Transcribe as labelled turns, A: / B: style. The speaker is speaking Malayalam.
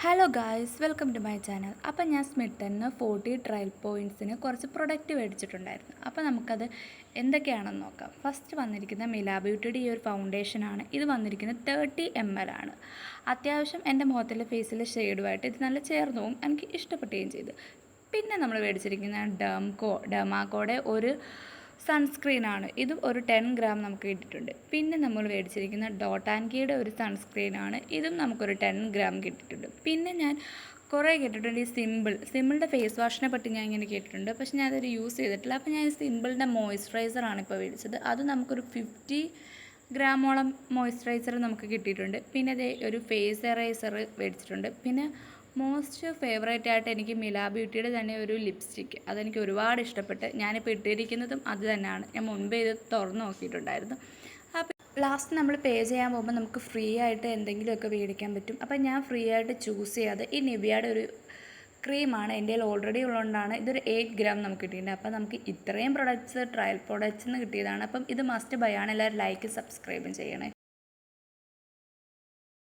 A: Hello guys welcome to my channel അപ്പം ഞാൻ സ്മിട്ടന്ന് ഫോർട്ടി ട്രയൽ പോയിന്റ്സിന് കുറച്ച് പ്രൊഡക്റ്റ് മേടിച്ചിട്ടുണ്ടായിരുന്നു അപ്പോൾ നമുക്കത് എന്തൊക്കെയാണെന്ന് നോക്കാം. ഫസ്റ്റ് വന്നിരിക്കുന്ന മിലാ ബ്യൂട്ടിയുടെ ഈ ഒരു ഫൗണ്ടേഷനാണ് ഇത് വന്നിരിക്കുന്നത് തേർട്ടി എം എൽ ആണ്. അത്യാവശ്യം എന്റെ മുഖത്തിലെ ഫേസിലെ ഷെയ്ഡുമായിട്ട് ഇത് നല്ല ചേർന്ന് പോകും എനിക്ക് ഇഷ്ടപ്പെട്ടുകയും ചെയ്തു. പിന്നെ നമ്മൾ മേടിച്ചിരിക്കുന്ന ഡംകോ ഡമാക്കോടെ ഒരു സൺസ്ക്രീനാണ് ഇതും ഒരു ടെൻ ഗ്രാം നമുക്ക് കിട്ടിയിട്ടുണ്ട്. പിന്നെ നമ്മൾ മേടിച്ചിരിക്കുന്ന ഡോട്ട് ആൻഡ് കീയുടെ ഒരു സൺസ്ക്രീനാണ് ഇതും നമുക്കൊരു ടെൻ ഗ്രാം കിട്ടിയിട്ടുണ്ട്. പിന്നെ ഞാൻ കുറേ കേട്ടിട്ടുണ്ട് ഈ സിമ്പിൾ സിമ്പിളിന്റെ ഫേസ് വാഷിനെ പറ്റി ഞാൻ ഇങ്ങനെ കേട്ടിട്ടുണ്ട്. പക്ഷെ ഞാൻ അതൊരു യൂസ് ചെയ്തിട്ടില്ല. അപ്പോൾ ഞാൻ ഈ സിമ്പിളിന്റെ മോയ്സ്ചറൈസറാണ് ഇപ്പോൾ മേടിച്ചത്. അത് നമുക്കൊരു ഫിഫ്റ്റി ഗ്രാമോളം മോയ്സ്ചറൈസർ നമുക്ക് കിട്ടിയിട്ടുണ്ട്. പിന്നെ അതേ ഒരു ഫേസ് എറൈസർ മേടിച്ചിട്ടുണ്ട്. പിന്നെ മോസ്റ്റ് ഫേവറേറ്റ് ആയിട്ട് എനിക്ക് മിലാ ബ്യൂട്ടിയുടെ തന്നെ ഒരു ലിപ്സ്റ്റിക്ക് അതെനിക്ക് ഒരുപാട് ഇഷ്ടപ്പെട്ട് ഞാനിപ്പോൾ ഇട്ടിരിക്കുന്നതും അത് തന്നെയാണ്. ഞാൻ മുൻപേ ഇത് തുറന്ന് നോക്കിയിട്ടുണ്ടായിരുന്നു. അപ്പോൾ ലാസ്റ്റ് നമ്മൾ പേ ചെയ്യാൻ പോകുമ്പോൾ നമുക്ക് ഫ്രീ ആയിട്ട് എന്തെങ്കിലുമൊക്കെ മേടിക്കാൻ പറ്റും. അപ്പോൾ ഞാൻ ഫ്രീ ആയിട്ട് ചൂസ് ചെയ്യാതെ ഈ നിവ്യയുടെ ഒരു ക്രീമാണ് എന്റെ കയ്യിൽ ഓൾറെഡി ഉള്ളതുകൊണ്ടാണ് ഇതൊരു എയ്റ്റ് ഗ്രാം നമുക്ക് കിട്ടിയിട്ടുണ്ട്. അപ്പോൾ നമുക്ക് ഇത്രയും പ്രൊഡക്ട്സ് ട്രയൽ പ്രൊഡക്ട്സ് നിന്ന് കിട്ടിയതാണ്. അപ്പം ഇത് മസ്റ്റ് ബൈ ആണ്. എല്ലാവരും ലൈക്ക് സബ്സ്ക്രൈബും ചെയ്യണേ.